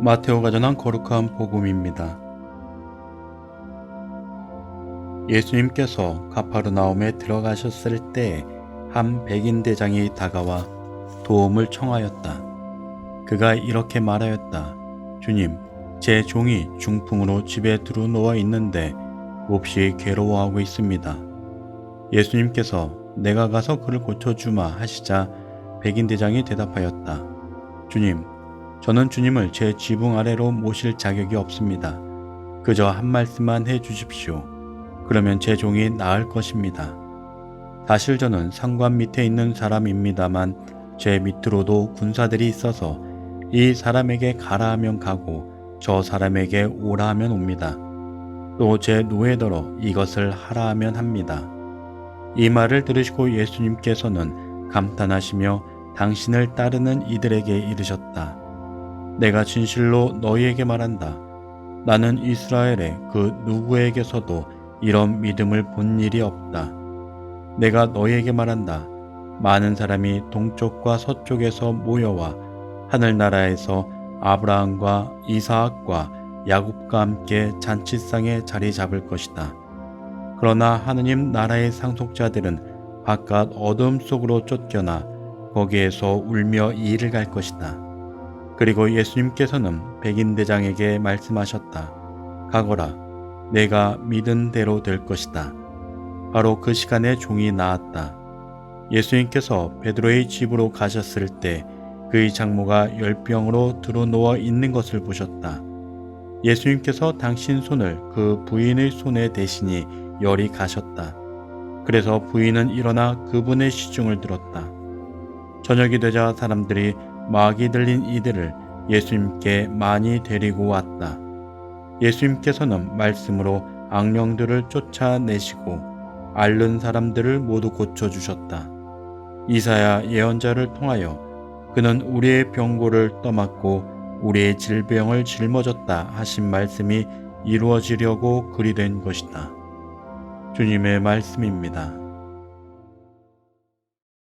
마테오가 전한 거룩한 복음입니다. 예수님께서 가파르나움에 들어가셨을 때 한 백인 대장이 다가와 도움을 청하였다. 그가 이렇게 말하였다. 주님, 제 종이 중풍으로 집에 들어 누워 있는데 몹시 괴로워하고 있습니다. 예수님께서 내가 가서 그를 고쳐주마 하시자 백인 대장이 대답하였다. 주님, 저는 주님을 제 지붕 아래로 모실 자격이 없습니다. 그저 한 말씀만 해 주십시오. 그러면 제 종이 나을 것입니다. 사실 저는 상관 밑에 있는 사람입니다만 제 밑으로도 군사들이 있어서 이 사람에게 가라 하면 가고 저 사람에게 오라 하면 옵니다. 또 제 노예더러 이것을 하라 하면 합니다. 이 말을 들으시고 예수님께서는 감탄하시며 당신을 따르는 이들에게 이르셨다. 내가 진실로 너희에게 말한다. 나는 이스라엘의 그 누구에게서도 이런 믿음을 본 일이 없다. 내가 너희에게 말한다. 많은 사람이 동쪽과 서쪽에서 모여와 하늘나라에서 아브라함과 이사학과 야곱과 함께 잔치상에 자리 잡을 것이다. 그러나 하느님 나라의 상속자들은 바깥 어둠 속으로 쫓겨나 거기에서 울며 이를 갈 것이다. 그리고 예수님께서는 백인 대장에게 말씀하셨다. 가거라. 내가 믿은 대로 될 것이다. 바로 그 시간에 종이 나았다. 예수님께서 베드로의 집으로 가셨을 때 그의 장모가 열병으로 드러누워 있는 것을 보셨다. 예수님께서 당신 손을 그 부인의 손에 대시니 열이 가셨다. 그래서 부인은 일어나 그분의 시중을 들었다. 저녁이 되자 사람들이 마귀 들린 이들을 예수님께 많이 데리고 왔다. 예수님께서는 말씀으로 악령들을 쫓아내시고 앓는 사람들을 모두 고쳐주셨다. 이사야 예언자를 통하여 그는 우리의 병고를 떠맡고 우리의 질병을 짊어졌다 하신 말씀이 이루어지려고 그리 된 것이다. 주님의 말씀입니다.